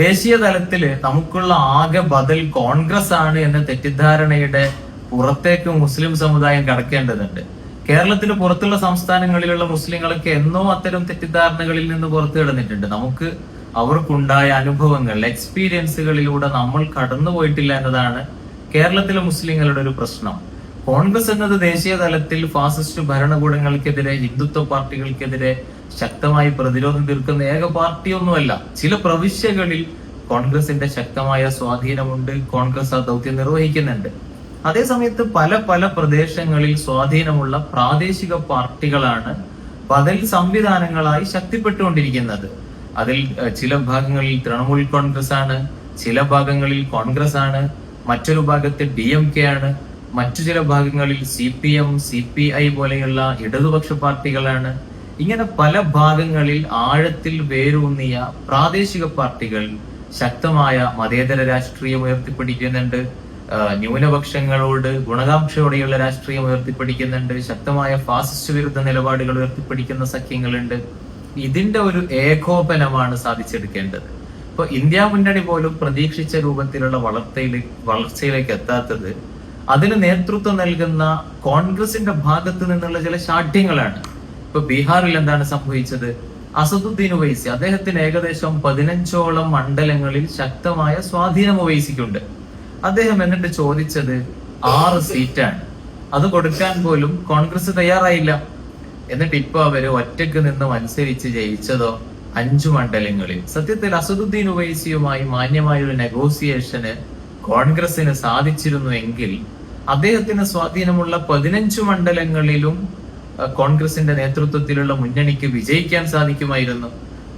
ദേശീയ തലത്തിൽ നമുക്കുള്ള ആകെ ബദൽ കോൺഗ്രസ് ആണ് എന്ന തെറ്റിദ്ധാരണയുടെ പുറത്തേക്ക് മുസ്ലിം സമുദായം കടക്കേണ്ടതുണ്ട്. കേരളത്തിന് പുറത്തുള്ള സംസ്ഥാനങ്ങളിലുള്ള മുസ്ലിങ്ങളൊക്കെ എന്നോ അത്തരം തെറ്റിദ്ധാരണകളിൽ നിന്ന് പുറത്തു കിടന്നിട്ടുണ്ട് നമുക്ക് അവർക്കുണ്ടായ അനുഭവങ്ങൾ എക്സ്പീരിയൻസുകളിലൂടെ നമ്മൾ കടന്നുപോയിട്ടില്ല എന്നതാണ് കേരളത്തിലെ മുസ്ലിങ്ങളുടെ ഒരു പ്രശ്നം. കോൺഗ്രസ് എന്നത് ദേശീയ തലത്തിൽ ഫാസിസ്റ്റ് ഭരണകൂടങ്ങൾക്കെതിരെ ഹിന്ദുത്വ പാർട്ടികൾക്കെതിരെ ശക്തമായി പ്രതിരോധം തീർക്കുന്ന ഏക പാർട്ടിയൊന്നുമല്ല ചില പ്രവിശ്യകളിൽ കോൺഗ്രസിന്റെ ശക്തമായ സ്വാധീനമുണ്ട് കോൺഗ്രസ് ആ ദൗത്യം നിർവഹിക്കുന്നുണ്ട്. അതേസമയത്ത് പല പല പ്രദേശങ്ങളിൽ സ്വാധീനമുള്ള പ്രാദേശിക പാർട്ടികളാണ് ബദൽ സംവിധാനങ്ങളായി ശക്തിപ്പെട്ടുകൊണ്ടിരിക്കുന്നത്. അതിൽ ചില ഭാഗങ്ങളിൽ തൃണമൂൽ കോൺഗ്രസ് ആണ് ചില ഭാഗങ്ങളിൽ കോൺഗ്രസ് ആണ് മറ്റൊരു ഭാഗത്ത് ഡി എം കെ ആണ് മറ്റു ചില ഭാഗങ്ങളിൽ C P M C P I പോലെയുള്ള ഇടതുപക്ഷ പാർട്ടികളാണ്. ഇങ്ങനെ പല ഭാഗങ്ങളിൽ ആഴത്തിൽ വേരൂന്നിയ പ്രാദേശിക പാർട്ടികൾ ശക്തമായ മതേതര രാഷ്ട്രീയം ഉയർത്തിപ്പിടിക്കുന്നുണ്ട്. ന്യൂനപക്ഷങ്ങളോട് ഗുണകാംക്ഷയോടെയുള്ള രാഷ്ട്രീയം ഉയർത്തിപ്പിടിക്കുന്നുണ്ട്. ശക്തമായ ഫാസിസ്റ്റ് വിരുദ്ധ നിലപാടുകൾ ഉയർത്തിപ്പിടിക്കുന്ന സഖ്യങ്ങളുണ്ട്. ഇതിന്റെ ഒരു ഏകോപനമാണ് സാധിച്ചെടുക്കേണ്ടത്. ഇപ്പൊ ഇന്ത്യ മുന്നണി പോലും പ്രതീക്ഷിച്ച രൂപത്തിലുള്ള വളർത്തയിലേക്ക് വളർച്ചയിലേക്ക് എത്താത്തത് അതിന് നേതൃത്വം നൽകുന്ന കോൺഗ്രസിന്റെ ഭാഗത്ത് നിന്നുള്ള ചില ശാഠ്യങ്ങളാണ്. ഇപ്പൊ ബീഹാറിൽ എന്താണ് സംഭവിച്ചത്? അസദുദ്ദീൻ ഉവൈസി അദ്ദേഹത്തിന് ഏകദേശം പതിനഞ്ചോളം മണ്ഡലങ്ങളിൽ ശക്തമായ സ്വാധീനം ഉവൈസിക്കുണ്ട് അദ്ദേഹം എന്നിട്ട് ചോദിച്ചത് ആറ് സീറ്റാണ്. അത് കൊടുക്കാൻ പോലും കോൺഗ്രസ് തയ്യാറായില്ല. എന്നിട്ട് ഇപ്പൊ അവർ ഒറ്റയ്ക്ക് നിന്ന് മത്സരിച്ച് ജയിച്ചതോ അഞ്ചു മണ്ഡലങ്ങളിൽ. സത്യത്തിൽ അസദുദ്ദീൻ ഉവൈസിയുമായി മാന്യമായ ഒരു നെഗോസിയേഷന് കോൺഗ്രസിന് സാധിച്ചിരുന്നു എങ്കിൽ അദ്ദേഹത്തിന് സ്വാധീനമുള്ള പതിനഞ്ചു മണ്ഡലങ്ങളിലും കോൺഗ്രസിന്റെ നേതൃത്വത്തിലുള്ള മുന്നണിക്ക് വിജയിക്കാൻ സാധിക്കുമായിരുന്നു.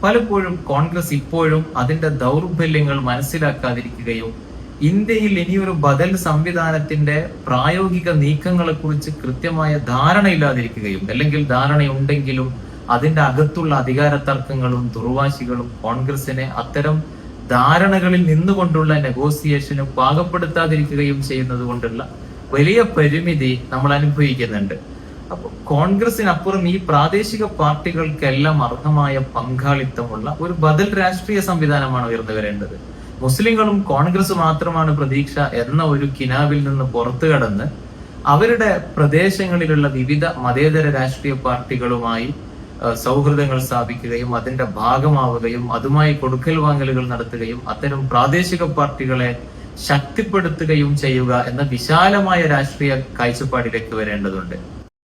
പലപ്പോഴും കോൺഗ്രസ് ഇപ്പോഴും അതിന്റെ ദൗർബല്യങ്ങൾ മനസ്സിലാക്കാതിരിക്കുകയും ഇന്ത്യയിൽ ഇനിയൊരു ബദൽ സംവിധാനത്തിന്റെ പ്രായോഗിക നീക്കങ്ങളെ കുറിച്ച് കൃത്യമായ ധാരണയില്ലാതിരിക്കുകയും അല്ലെങ്കിൽ ധാരണയുണ്ടെങ്കിലും അതിന്റെ അകത്തുള്ള അധികാര തർക്കങ്ങളും ദുർവാശികളും കോൺഗ്രസിനെ അത്തരം ധാരണകളിൽ നിന്നുകൊണ്ടുള്ള നെഗോസിയേഷന് പാകപ്പെടുത്താതിരിക്കുകയും ചെയ്യുന്നത് കൊണ്ടുള്ള വലിയ പരിമിതി നമ്മൾ അനുഭവിക്കുന്നുണ്ട്. അപ്പൊ കോൺഗ്രസിനപ്പുറം ഈ പ്രാദേശിക പാർട്ടികൾക്കെല്ലാം അർഹമായ പങ്കാളിത്തമുള്ള ഒരു ബദൽ രാഷ്ട്രീയ സംവിധാനമാണ് ഉയർന്നു വരേണ്ടത് മുസ്ലിങ്ങളും കോൺഗ്രസ് മാത്രമാണ് പ്രതീക്ഷ എന്ന ഒരു കിനാവിൽ നിന്ന് പുറത്തു കടന്ന് അവരുടെ പ്രദേശങ്ങളിലുള്ള വിവിധ മതേതര രാഷ്ട്രീയ പാർട്ടികളുമായി സൗഹൃദങ്ങൾ സ്ഥാപിക്കുകയും അതിന്റെ ഭാഗമാവുകയും അതുമായി കൊടുക്കൽ വാങ്ങലുകൾ നടത്തുകയും അത്തരം പ്രാദേശിക പാർട്ടികളെ ശക്തിപ്പെടുത്തുകയും ചെയ്യുക എന്ന വിശാലമായ രാഷ്ട്രീയ കാഴ്ചപ്പാടിലേക്ക് വരേണ്ടതുണ്ട്.